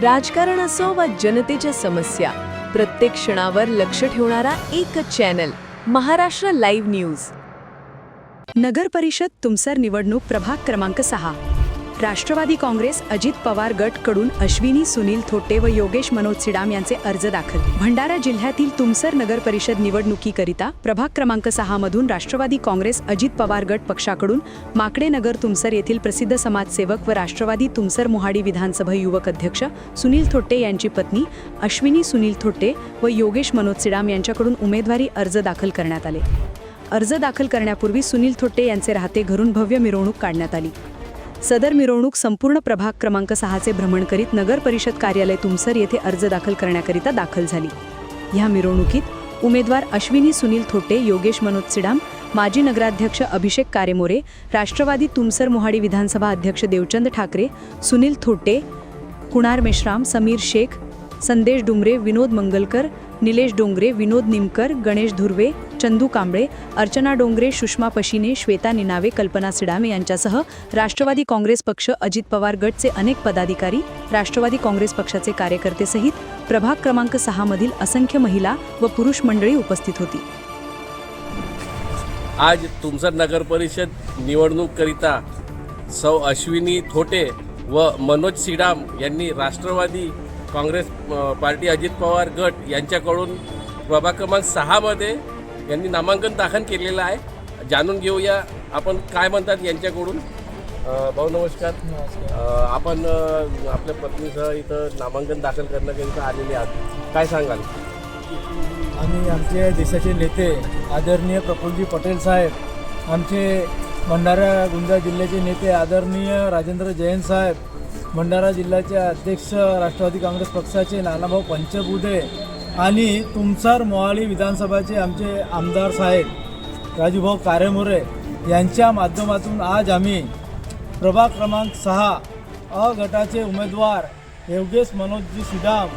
राजकारण असो वा जनतेच्या समस्या प्रत्येक क्षणावर लक्ष ठेवणारा एकच चॅनल महाराष्ट्र लाईव्ह न्यूज. नगर परिषद तुमसर निवडणूक प्रभाग क्रमांक सहा. राष्ट्रवादी काँग्रेस अजित पवार गटकडून अश्विनी सुनील थोटे व योगेश मनोज सिडाम यांचे अर्ज दाखल. भंडारा जिल्ह्यातील तुमसर नगर परिषद निवडणुकीकरिता प्रभाग क्रमांक सहा मधून राष्ट्रवादी काँग्रेस अजित पवार गट पक्षाकडून माकडे नगर तुमसर येथील प्रसिद्ध समाजसेवक व राष्ट्रवादी तुमसर मोहाडी विधानसभा युवक अध्यक्ष सुनील थोट्टे यांची पत्नी अश्विनी सुनील थोट्टे व योगेश मनोज सिडाम यांच्याकडून उमेदवारी अर्ज दाखल करण्यात आले. अर्ज दाखल करण्यापूर्वी सुनील थोट्टे यांचे राहते घरून भव्य मिरवणूक काढण्यात आली. सदर मिरवणूक संपूर्ण प्रभाग क्रमांक सहाचे भ्रमण करीत नगर परिषद कार्यालय तुमसर येथे अर्ज दाखल करण्याकरिता दाखल झाली. ह्या मिरवणुकीत उमेदवार अश्विनी सुनील थोटे योगेश मनोज सिडाम माजी नगराध्यक्ष अभिषेक कारेमोरे राष्ट्रवादी तुमसर मोहाडी विधानसभा अध्यक्ष देवचंद ठाकरे सुनील थोटे कुणार मेश्राम समीर शेख संदेश डुमरे विनोद मंगलकर निलेश डोंगरे विनोद निमकर गणेश धुर्वे चंदू कांबळे अर्चना डोंगरे सुषमा पशिने श्वेता निनावे कल्पना सिडामे यांच्यासह राष्ट्रवादी काँग्रेस पक्ष अजित पवार गटचे अनेक पदाधिकारी राष्ट्रवादी काँग्रेस पक्षाचे कार्यकर्ते सहित प्रभाग क्रमांक सहा मधील असंख्य महिला व पुरुष मंडळी उपस्थित होती. आज तुमसर नगर परिषद निवडणूककरिता सौ अश्विनी थोटे व मनोज सिडाम यांनी राष्ट्रवादी काँग्रेस पार्टी अजित पवार गट यांच्याकडून प्रभाग क्रमांक सहामध्ये यांनी नामांकन दाखल केलेलं आहे. जाणून घेऊया आपण काय म्हणतात यांच्याकडून. भाऊ नमस्कार. आपण आपल्या पत्नीसह इथं नामांकन दाखल करण्याकरिता आलेले आहात. काय सांगाल? आणि आमचे देशाचे नेते आदरणीय प्रफुल्लजी पटेल साहेब आमचे भंडारा गुंजा जिल्ह्याचे नेते आदरणीय राजेंद्र जैन साहेब भंडारा जिल्ह्याचे अध्यक्ष राष्ट्रवादी काँग्रेस पक्षाचे नानाभाऊ पंचबुधे आणि तुमसार मोहाळी विधानसभाचे आमचे आमदार साहेब राजूभाऊ कारेमोरे यांच्या माध्यमातून आज आम्ही प्रभाग क्रमांक सहा अ गटाचे उमेदवार योगेश मनोजजी सुदाम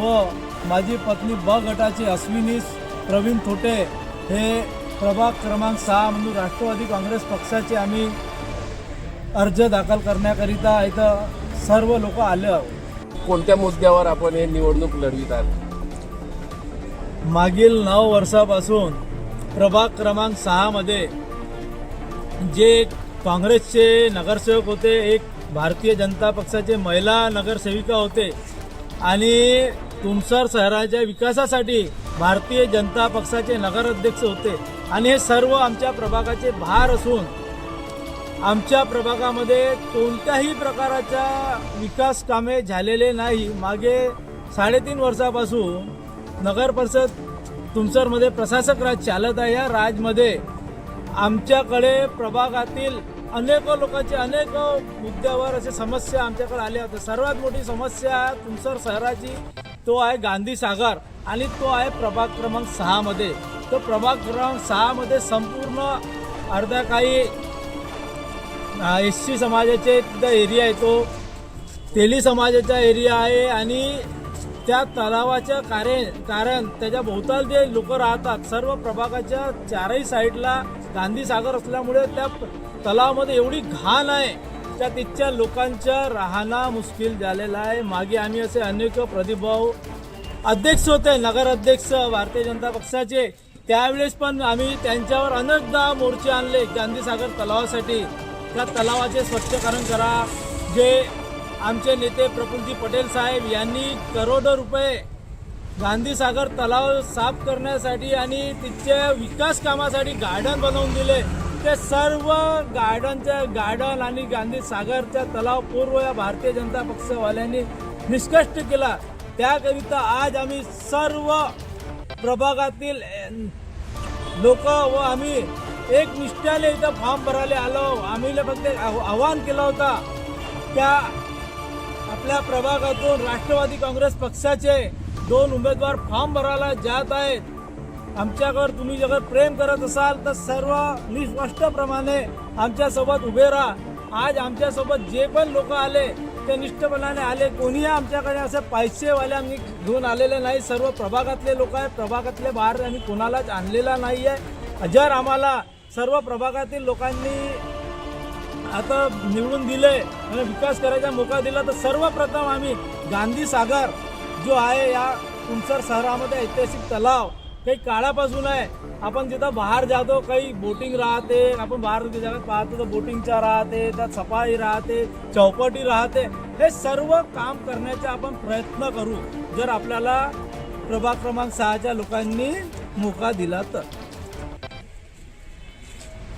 व माझी पत्नी ब गटाचे अश्विनी प्रवीण थोटे हे प्रभाग क्रमांक सहा म्हणून राष्ट्रवादी काँग्रेस पक्षाचे आम्ही अर्ज दाखल करण्याकरिता इथं सर्व लोक आले आहोत. कोणत्या मुद्द्यावर आपण हे निवडणूक लढवित आहात? मागील नऊ वर्षापासून प्रभाग क्रमांक सहामध्ये जे काँग्रेसचे नगरसेवक होते एक भारतीय जनता पक्षाचे महिला नगरसेविका होते आणि तुमसर शहराच्या विकासासाठी भारतीय जनता पक्षाचे नगराध्यक्ष होते. आणि हे सर्व आमच्या प्रभागाचे भार असून आमच्या प्रभागामध्ये कोणत्याही प्रकाराच्या विकास कामे झालेले नाही. मागे साडेतीन वर्षापासून नगर परिषद तुमसरमध्ये प्रशासक राज चालत आहे. या राजमध्ये आमच्याकडे प्रभागातील अनेक लोकांचे अनेक मुद्द्यावर असे समस्या आमच्याकडे आल्या होत्या. सर्वात मोठी समस्या तुमसर शहराची तो आहे गांधी सागर आणि तो आहे प्रभाग क्रमांक सहामध्ये. तो प्रभाग क्रमांक सहामध्ये संपूर्ण अर्धा काही एस सी समाजाचे तिथं एरिया आहे तो. तेली समाजाचा एरिया आहे आणि त्या तलावाच्या कार्य कारण त्याच्या भोवताल जे लोक राहतात सर्व प्रभागाच्या चारही साईडला गांधी सागर असल्यामुळे त्या तलावामध्ये एवढी घाण आहे. त्या तिथच्या लोकांच्या राहणं मुश्किल झालेलं आहे. मागे आम्ही असे अनेक प्रतिभाव अध्यक्ष होते नगराध्यक्ष भारतीय जनता पक्षाचे. त्यावेळेस पण आम्ही त्यांच्यावर अनेकदा मोर्चे आणले गांधी सागर तलावासाठी. त्या तलावाचे स्वच्छकरण करा. जे आमचे नेते प्रफुल्लजी पटेल साहेब यांनी करोडो रुपये गांधीसागर तलाव साफ करण्यासाठी आणि तिच्या विकास कामासाठी गार्डन बनवून दिले. ते सर्व गार्डनच्या गार्डन आणि गांधीसागरचा तलाव पूर्व या भारतीय जनता पक्षवाल्यांनी निष्कष्ट केला. त्याकरिता आज आम्ही सर्व प्रभागातील लोक व आम्ही एक निष्ठ्याने इथं फॉर्म भरायला आलो. आम्ही फक्त आव्हान आवाहन केलं होता. त्या आपल्या प्रभागातून राष्ट्रवादी काँग्रेस पक्षाचे दोन उमेदवार फॉर्म भरायला जात आहेत. आमच्यावर तुम्ही जर प्रेम करत असाल तर सर्व निष्पष्टप्रमाणे आमच्यासोबत उभे राहा. आज आमच्यासोबत जे पण लोक आले ते निष्ठपणाने आले. कोणीही आमच्याकडे असे पैसेवाले आम्ही घेऊन आलेले नाही. सर्व प्रभागातले लोक आहे प्रभागातले बाहेर आम्ही कोणालाच आणलेला नाही आहे जर आम्हाला सर्व प्रभागातील लोकांनी आता निवडून दिले आणि विकास करायचा मोका दिला तर सर्वप्रथम आम्ही गांधी सागर जो आहे या तुमसर शहरामध्ये ऐतिहासिक तलाव काही काळापासून आहे. आपण जिथं बाहेर जातो काही बोटिंग राहते आपण बाहेर जगात पाहतो तर बोटिंगच्या राहते त्यात सफाई राहते चौपटी राहते. हे सर्व काम करण्याचा आपण प्रयत्न करू. जर आपल्याला प्रभाग क्रमांक सहाच्या लोकांनी मोका दिला तर.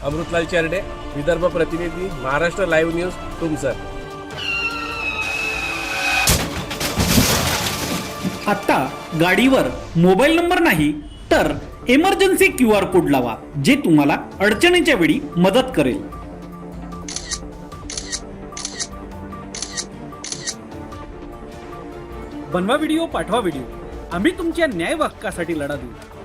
अमृतलाल चेरडे विदर्भ प्रतिनिधी महाराष्ट्र लाईव्ह न्यूज तुमसर आता गाडीवर मोबाईल नंबर नाही तर इमर्जन्सी क्यू आर कोड लावा जे तुम्हाला अडचणीच्या वेळी मदत करेल. बनवा व्हिडिओ पाठवा व्हिडिओ आम्ही तुमच्या न्याय हक्कासाठी लढा देऊ.